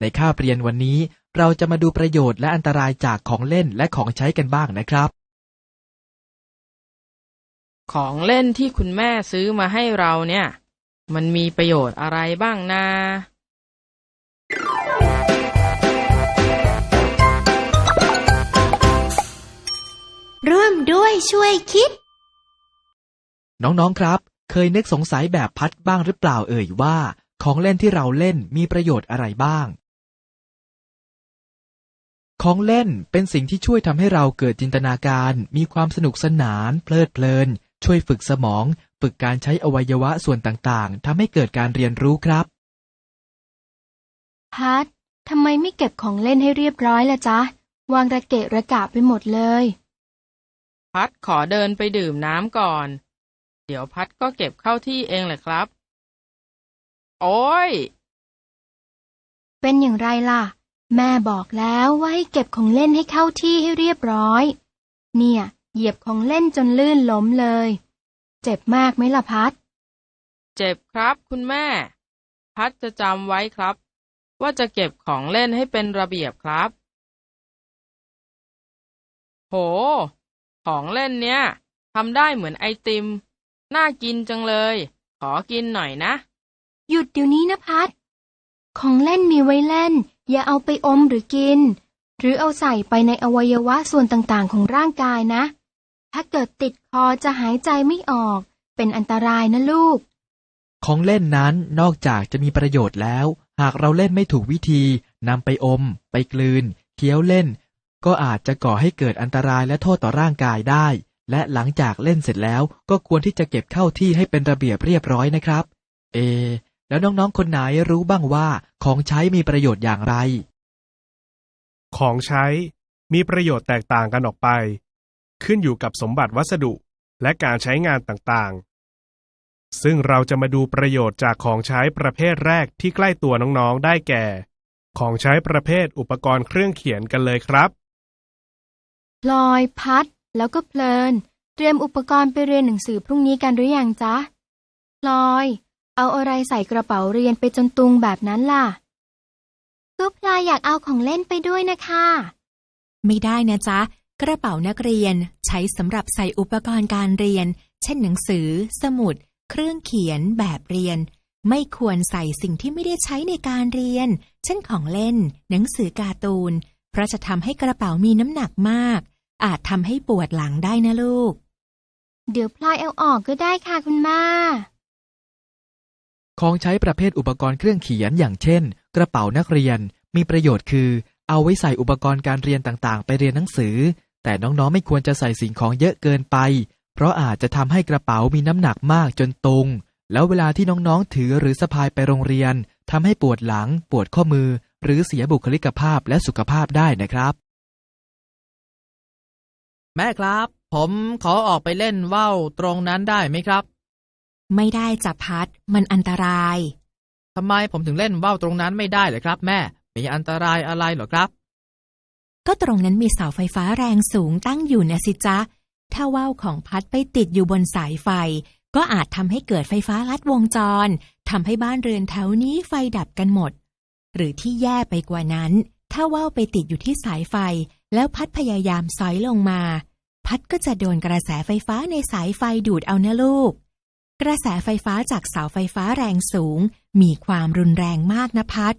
ในคาบเรียนวันนี้เราจะมาดูประโยชน์และอันตรายจากของเล่นและของใช้กันบ้างนะครับ ของเล่นที่คุณแม่ซื้อมาให้เราเนี่ย มันมีประโยชน์อะไรบ้างนะร่วมด้วยช่วยคิด น้องๆครับ เคยนึกสงสัยแบบพัดบ้างหรือเปล่าเอ่ยว่า ของเล่นที่เราเล่นมีประโยชน์อะไรบ้าง ของเล่นเป็นสิ่งที่ช่วยทำให้เราเกิดจินตนาการ มีความสนุกสนาน เพลิดเพลิน ช่วยฝึกสมอง ฝึกการใช้อวัยวะส่วนต่างๆทำให้เกิดการเรียนรู้ครับพัดทำไมไม่เก็บของเล่นให้เรียบร้อยล่ะจ๊ะ วางระเกะระกะไปหมดเลย พัดขอเดินไปดื่มน้ำก่อน เดี๋ยวพัดก็เก็บเข้าที่เองแหละครับ โอ้ย เป็นอย่างไรล่ะ แม่บอกแล้วว่าให้เก็บของเล่นให้เข้าที่ให้เรียบร้อย เนี่ย เหยียบของเล่นจนลื่นล้มเลย เจ็บมากไหมล่ะพัด เจ็บครับคุณแม่ พัดจะจำไว้ครับ ว่าจะเก็บของเล่นให้เป็นระเบียบครับ โห ของเล่นเนี้ยทำได้เหมือนไอติม น่ากินจังเลย ขอกินหน่อยนะ หยุดเดี๋ยวนี้นะพัด ของเล่นมีไว้เล่น อย่าเอาไปอมหรือกิน หรือเอาใส่ไปในอวัยวะส่วนต่างๆของร่างกายนะ ถ้าเกิดติดคอจะหายใจไม่ออก เป็นอันตรายนะลูก ของเล่นนั้นนอกจากจะมีประโยชน์แล้ว หากเราเล่นไม่ถูกวิธีนำไปอม ไปกลืน เคี้ยวเล่น ก็อาจจะก่อให้เกิดอันตรายและโทษต่อร่างกายได้ และหลังจากเล่นเสร็จแล้วก็ควรที่จะเก็บเข้าที่ให้เป็นระเบียบเรียบร้อยนะครับ เอ แล้วน้องๆ คนไหนรู้บ้างว่าของใช้มีประโยชน์อย่างไร ของใช้มีประโยชน์แตกต่างกันออกไป ขึ้นอยู่กับสมบัติวัสดุและการใช้งานต่างๆ ซึ่งเราจะมาดูประโยชน์จากของใช้ประเภทแรกที่ใกล้ตัวน้องๆ ได้แก่ ของใช้ประเภทอุปกรณ์เครื่องเขียนกันเลยครับพลอยพัด แล้วก็เพลิน เตรียมอุปกรณ์ไปเรียนหนังสือพรุ่งนี้กันหรือยังจ๊ะพลอย เอาอะไรใส่กระเป๋าเรียนไปจนตุงแบบนั้นล่ะ ก็พลอยอยากเอาของเล่นไปด้วยนะคะ ไม่ได้นะจ๊ะ กระเป๋านักเรียนใช้สำหรับใส่อุปกรณ์การเรียน เช่นหนังสือ สมุด เครื่องเขียนแบบเรียน ไม่ควรใส่สิ่งที่ไม่ได้ใช้ในการเรียน เช่นของเล่น หนังสือการ์ตูน เพราะจะทำให้กระเป๋ามีน้ำหนักมาก อาจทำให้ปวดหลังได้นะลูก เดี๋ยวพลอยเอาออกก็ได้ค่ะคุณแม่ ของใช้ประเภทอุปกรณ์เครื่องเขียนอย่างเช่น กระเป๋านักเรียน มีประโยชน์คือ เอาไว้ใส่อุปกรณ์การเรียนต่างๆ ไปเรียนหนังสือ แต่น้องๆไม่ควรจะใส่สิ่งของเยอะเกินไป เพราะอาจจะทำให้กระเป๋ามีน้ำหนักมากจนตุงแล้วเวลาที่น้องๆถือหรือสะพายไปโรงเรียนทำให้ปวดหลัง ปวดข้อมือ หรือเสียบุคลิกภาพและสุขภาพได้นะครับ แม่ครับ ผมขอออกไปเล่นว่าวตรงนั้นได้ไหมครับ ไม่ได้จับพัด มันอันตราย ทำไมผมถึงเล่นว่าวตรงนั้นไม่ได้เลยครับ แม่ มีอันตรายอะไรเหรอครับ ก็ตรงนั้นมีเสาไฟฟ้าแรงสูงตั้งอยู่นะสิจ๊ะ ถ้าว่าวของพัดไปติดอยู่บนสายไฟ ก็อาจทำให้เกิดไฟฟ้าลัดวงจรทำให้บ้านเรือนแถวนี้ไฟดับกันหมด หรือที่แย่ไปกว่านั้น ถ้าว่าวไปติดอยู่ที่สายไฟ แล้วพัดพยายามสอยลงมา พัดก็จะโดนกระแสไฟฟ้าในสายไฟดูดเอานะลูก กระแสไฟฟ้าจากเสาไฟฟ้าแรงสูง มีความรุนแรงมากนะพัด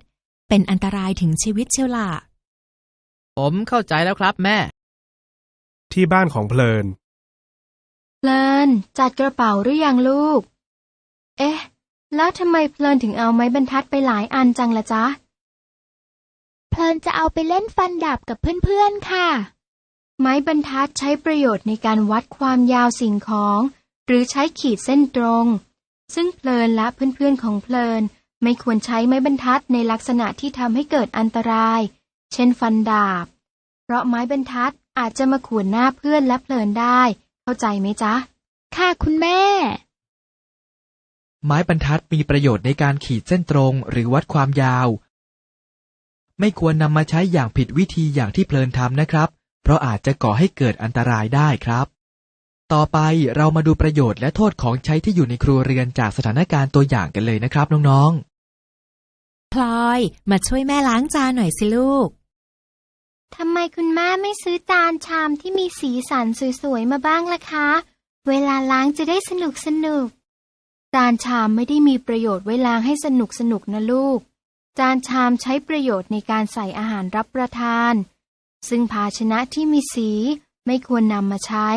เป็นอันตรายถึงชีวิตเชียวล่ะ ผมเข้าใจแล้วครับแม่ ที่บ้านของเพลิน เพลินจัดกระเป๋าหรือยังลูก เอ๊ะ แล้วทำไมเพลินถึงเอาไม้บรรทัดไปหลายอันจังละจ๊ะ เพลินจะเอาไปเล่นฟันดาบกับเพื่อนๆค่ะ ไม้บรรทัดใช้ประโยชน์ในการวัดความยาวสิ่งของ หรือใช้ขีดเส้นตรง ซึ่งเพลินและเพื่อนๆของเพลิน ไม่ควรใช้ไม้บรรทัดในลักษณะที่ทำให้เกิดอันตราย เช่นฟันดาบ เพราะไม้บรรทัดอาจจะมาขวนหน้าเพื่อนและเพลินได้ เข้าใจไหมจ๊ะ ค่ะคุณแม่ ไม้บรรทัดมีประโยชน์ในการขีดเส้นตรงหรือวัดความยาว ไม่ควรนำมาใช้อย่างผิดวิธีอย่างที่เพลินทำนะครับ เพราะอาจจะก่อให้เกิดอันตรายได้ครับ ต่อไปเรามาดูประโยชน์และโทษของใช้ที่อยู่ในครัวเรือนจากสถานการณ์ตัวอย่างกันเลยนะครับน้องๆเพลอยมาช่วยแม่ล้างจานหน่อยสิลูก ทำไมคุณแม่ไม่ซื้อจานชามที่มีสีสันสวยๆมาบ้างล่ะคะ เวลาล้างจะได้สนุกสนุก จานชามไม่ได้มีประโยชน์ไว้ล้างให้สนุกสนุกนะลูก จานชามใช้ประโยชน์ในการใส่อาหารรับประทาน ซึ่งภาชนะที่มีสีไม่ควรนำมาใช้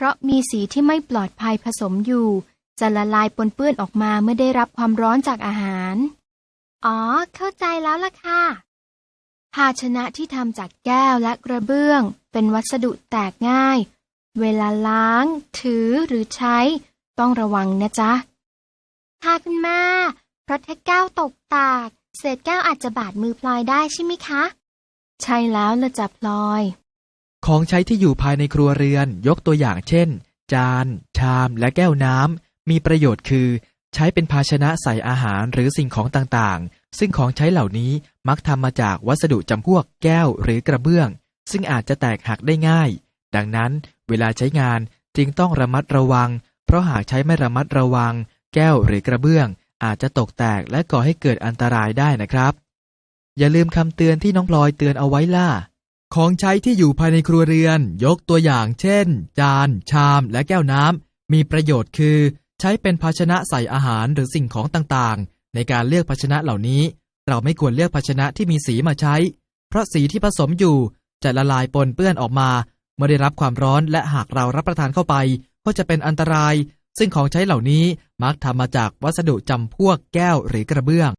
เพราะมีสีที่ไม่ปลอดภัยผสมอยู่ จะละลายปนเปื้อนออกมาเมื่อได้รับความร้อนจากอาหาร อ๋อ เข้าใจแล้วล่ะค่ะ ภาชนะที่ทำจากแก้วและกระเบื้อง เป็นวัสดุแตกง่าย เวลาล้าง ถือหรือใช้ ต้องระวังนะจ๊ะ ค่ะคุณแม่เพราะถ้าแก้วตกตาก เศษแก้วอาจจะบาดมือพลอยได้ใช่ไหมคะ ใช่แล้วละจ้ะพลอย ของใช้ที่อยู่ภายในครัวเรือนยกตัวอย่างเช่น จาน ชาม และแก้วน้ำมีประโยชน์คือ ใช้เป็นภาชนะใส่อาหารหรือสิ่งของต่างๆ ซึ่งของใช้เหล่านี้มักทำมาจากวัสดุจำพวกแก้วหรือกระเบื้อง ซึ่งอาจจะแตกหักได้ง่าย ดังนั้นเวลาใช้งานจึงต้องระมัดระวัง เพราะหากใช้ไม่ระมัดระวัง แก้วหรือกระเบื้อง อาจจะตกแตกและก่อให้เกิดอันตรายได้นะครับ อย่าลืมคำเตือนที่น้องพลอยเตือนเอาไว้ล่ะ ของใช้ที่อยู่ภายในครัวเรือน ยกตัวอย่างเช่น จาน ชาม และแก้วน้ำ มีประโยชน์คือ ใช้เป็นภาชนะใส่อาหารหรือสิ่งของต่างๆ ในการเลือกภาชนะเหล่านี้ เราไม่ควรเลือกภาชนะที่มีสีมาใช้ เพราะสีที่ผสมอยู่จะละลายปนเปื้อนออกมา เมื่อได้รับความร้อนและหากเรารับประทานเข้าไป ก็จะเป็นอันตราย ซึ่งของใช้เหล่านี้มักทำมาจากวัสดุจำพวกแก้วหรือกระเบื้อง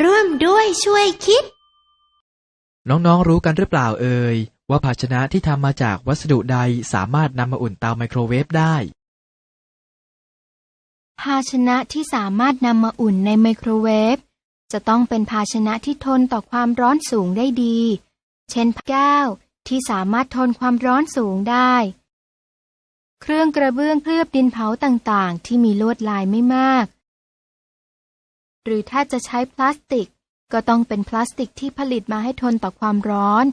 ร่วมด้วยช่วยคิด น้องๆรู้กันหรือเปล่าเอ่ย ว่าภาชนะที่ทำมาจากวัสดุใดสามารถนำมาอุ่นเตาไมโครเวฟได้ ภาชนะที่สามารถนำมาอุ่นในไมโครเวฟจะต้องเป็นภาชนะที่ทนต่อความร้อนสูงได้ดี เช่นแก้วที่สามารถทนความร้อนสูงได้ เครื่องกระเบื้องเคลือบดินเผาต่างๆ ที่มีลวดลายไม่มาก หรือถ้าจะใช้พลาสติก ก็ต้องเป็นพลาสติกที่ผลิตมาให้ทนต่อความร้อน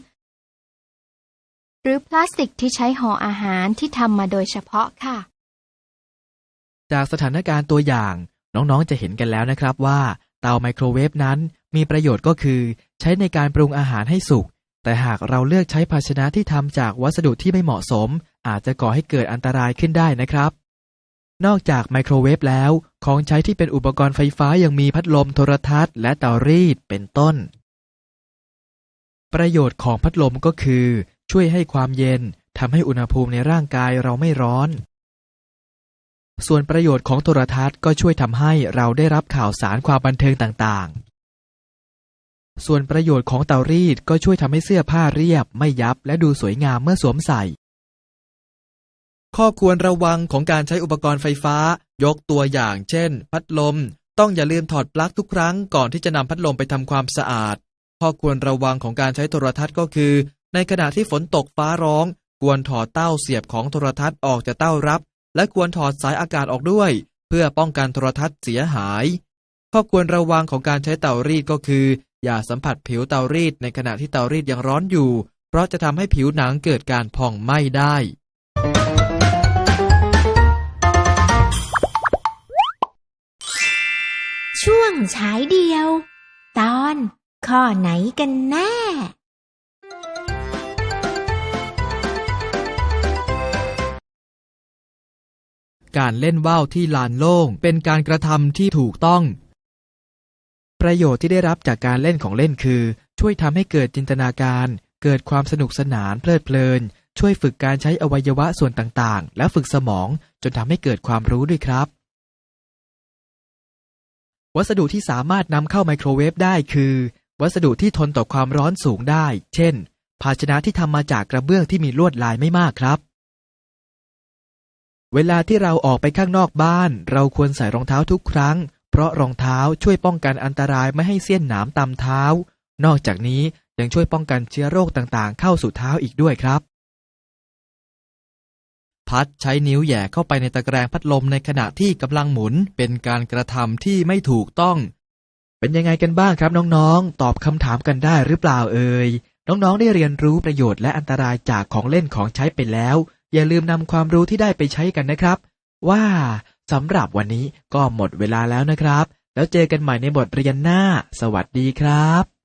หรือพลาสติกที่ใช้ห่ออาหารที่ทำมาโดยเฉพาะค่ะ จากสถานการณ์ตัวอย่างน้องๆจะเห็นกันแล้วนะครับว่าเตาไมโครเวฟนั้นมีประโยชน์ก็คือ ใช้ในการปรุงอาหารให้สุก แต่หากเราเลือกใช้ภาชนะที่ทำจากวัสดุที่ไม่เหมาะสม อาจจะก่อให้เกิดอันตรายขึ้นได้นะครับ นอกจากไมโครเวฟแล้ว ของใช้ที่เป็นอุปกรณ์ไฟฟ้ายังมีพัดลมโทรทัศน์ และเตารีดเป็นต้น ประโยชน์ของพัดลมก็คือ ช่วยให้ความเย็นทำให้อุณหภูมิในร่างกายเราไม่ร้อน ส่วนประโยชน์ของโทรทัศน์ก็ช่วยทำให้เราได้รับข่าวสารความบันเทิงต่างๆ ส่วนประโยชน์ของเตารีดก็ช่วยทำให้เสื้อผ้าเรียบไม่ยับและดูสวยงามเมื่อสวมใส่ ข้อควรระวังของการใช้อุปกรณ์ไฟฟ้า ยกตัวอย่างเช่น พัดลม ต้องอย่าลืมถอดปลั๊กทุกครั้งก่อนที่จะนำพัดลมไปทำความสะอาด ข้อควรระวังของการใช้โทรทัศน์ก็คือ ในขณะที่ฝนตกฟ้าร้อง ควรถอดเต้าเสียบของโทรทัศน์ออกจากเต้ารับ และควรถอดสายอากาศออกด้วย เพื่อป้องกันโทรทัศน์เสียหาย ข้อควรระวังของการใช้เตารีดก็คือ อย่าสัมผัสผิวเตารีดในขณะที่เตารีดยังร้อนอยู่ เพราะจะทำให้ผิวหนังเกิดการพองไหม้ได้ ช่วงฉายเดียว ตอนข้อไหนกันแน่ การเล่นว่าวที่ลานโล่งเป็นการกระทำที่ถูกต้อง ประโยชน์ที่ได้รับจากการเล่นของเล่นคือ ช่วยทำให้เกิดจินตนาการ เกิดความสนุกสนานเพลิดเพลิน ช่วยฝึกการใช้อวัยวะส่วนต่างๆ และฝึกสมองจนทำให้เกิดความรู้ด้วยครับ วัสดุที่สามารถนำเข้าไมโครเวฟได้คือ วัสดุที่ทนต่อความร้อนสูงได้ เช่น ภาชนะที่ทำมาจากกระเบื้องที่มีลวดลายไม่มากครับ เวลาที่เราออกไปข้างนอกบ้าน เราควรใส่รองเท้าทุกครั้ง เพราะรองเท้าช่วยป้องกันอันตรายไม่ให้เสี้ยนหนามตำเท้า นอกจากนี้ยังช่วยป้องกันเชื้อโรคต่างๆ เข้าสู่เท้าอีกด้วยครับ พัดใช้นิ้วแหย่เข้าไปในตะแกรงพัดลมในขณะที่กำลังหมุนเป็นการกระทำที่ไม่ถูกต้อง เป็นยังไงกันบ้างครับน้องๆ ตอบคำถามกันได้หรือเปล่าเอ่ยน้องๆ ได้เรียนรู้ประโยชน์และอันตรายจากของเล่นของใช้ไปแล้ว อย่าลืมนำความรู้ที่ได้ไปใช้กันนะครับ ว่าสำหรับวันนี้ก็หมดเวลาแล้วนะครับ แล้วเจอกันใหม่ในบทเรียนหน้า สวัสดีครับ